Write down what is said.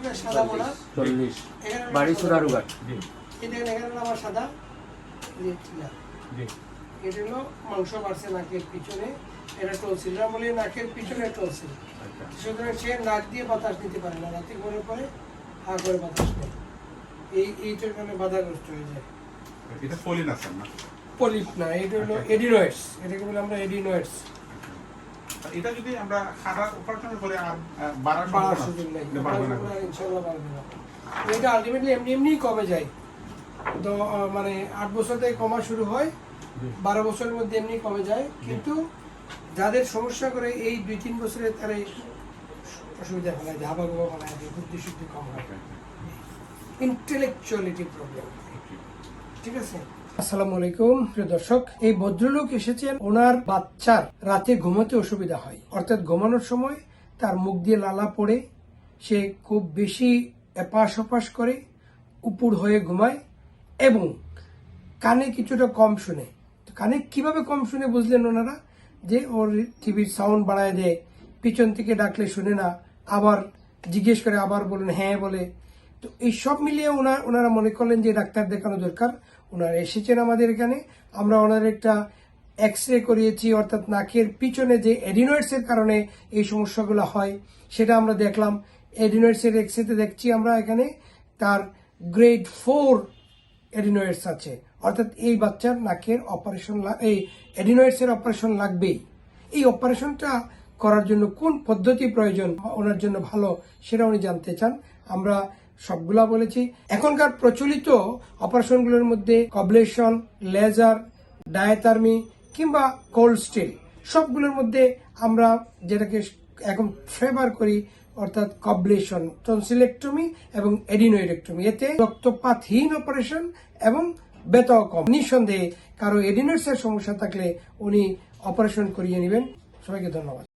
একটা সাদা বর্ডার চল্লিশ। বাড়ি সাদা। সুরারুঘাট। জি। এখানে আমার সাদা। এটা হলো মাংস বাড়ছে নাকের পিছনে। এটা টলসিল আমরা বলি নাকের পিছনে টলসিল আচ্ছা। সুতরাং সে নাক দিয়ে বাতাস নিতে পারে না। রাতে ঘুরে পরে হা করে বাতাস নেয়। এই এইটার কারণে বাধাগ্রস্ত হয়ে যায়। এটা ফলিন আছে না? পলিপ না এটা হলো আচ্ছা। এডিনয়েডস। এটাকে বলে আমরা এডিনয়েডস। এটা যদি আমরা খাটা অপারেশনের পরে আর বাড়ার সুযোগ নেই। এটা বাড়বে ইনশাল্লাহ বাড়বে না এটা আলটিমেটলি এমনি এমনিই কমে যায়। তো মানে আট বছর থেকে কমা শুরু হয় বারো বছরের মধ্যে এমনি কমে যায়। কিন্তু যাদের সমস্যা করে এই দুই তিন বছরে তারা এই অসুবিধা ফেলায় হাবা গোবা ফেলায় বুদ্ধি শুদ্ধি কম হয়। ইন্টেলেকচুয়ালিটি প্রবলেম ঠিক আছে? আসসালামু আলাইকুম, প্রিয় দর্শক। এই ভদ্রলোক এসেছেন ওনার বাচ্চার রাতে ঘুমাতে অসুবিধা হয়। অর্থাৎ ঘুমানোর সময় তার মুখ দিয়ে লালা পড়ে, সে খুব বেশি এপাশ ওপাশ করে উপুর হয়ে ঘুমায় এবং কানে কিছুটা কম শুনে। তো কানে কীভাবে কম শুনে বুঝলেন ওনারা? যে ওর টিভির সাউন্ড বাড়ায় দেয়, পিছন থেকে ডাকলে শুনে না, আবার জিজ্ঞেস করে আবার বলেন হ্যাঁ বলে তো এই সব মিলিয়ে ওনার ওনারা মনে করলেন যে ডাক্তার দেখানো দরকার। ওনারা এসেছেন আমাদের এখানে। আমরা ওনার একটা এক্স রে করিয়েছি, অর্থাৎ নাকের পিছনে যে এডিনয়েডস এর কারণে এই সমস্যাগুলো হয়, সেটা আমরা দেখলাম। এডিনয়েডস এর এক্স রেতে দেখছি আমরা এখানে, তার গ্রেড ফোর এডিনয়েডস আছে। অর্থাৎ এই বাচ্চার নাকের অপারেশন এই এডিনয়েডস এর অপারেশন লাগবেই। এই অপারেশনটা করার জন্য কোন পদ্ধতি প্রয়োজন, ওনার জন্য ভালো সেটা উনি জানতে চান। আমরা সবগুলা বলেছি। এখনকার প্রচলিত অপারেশনগুলোর মধ্যে কবলেশন, লেজার, ডায়াথার্মি কিংবা কোল্ড স্টিল, সবগুলোর মধ্যে আমরা যেটাকে এখন ফেভার করি, অর্থাৎ কবলেশন, টনসিলেক্টমি এবং এডিনোইডেক্টমি। এতে রক্তপাতহীন অপারেশন এবং বেতাও কম। নিঃসন্দেহে কারও এডিনোইডসের সমস্যা থাকলে উনি অপারেশন করিয়ে নেবেন। সবাইকে ধন্যবাদ।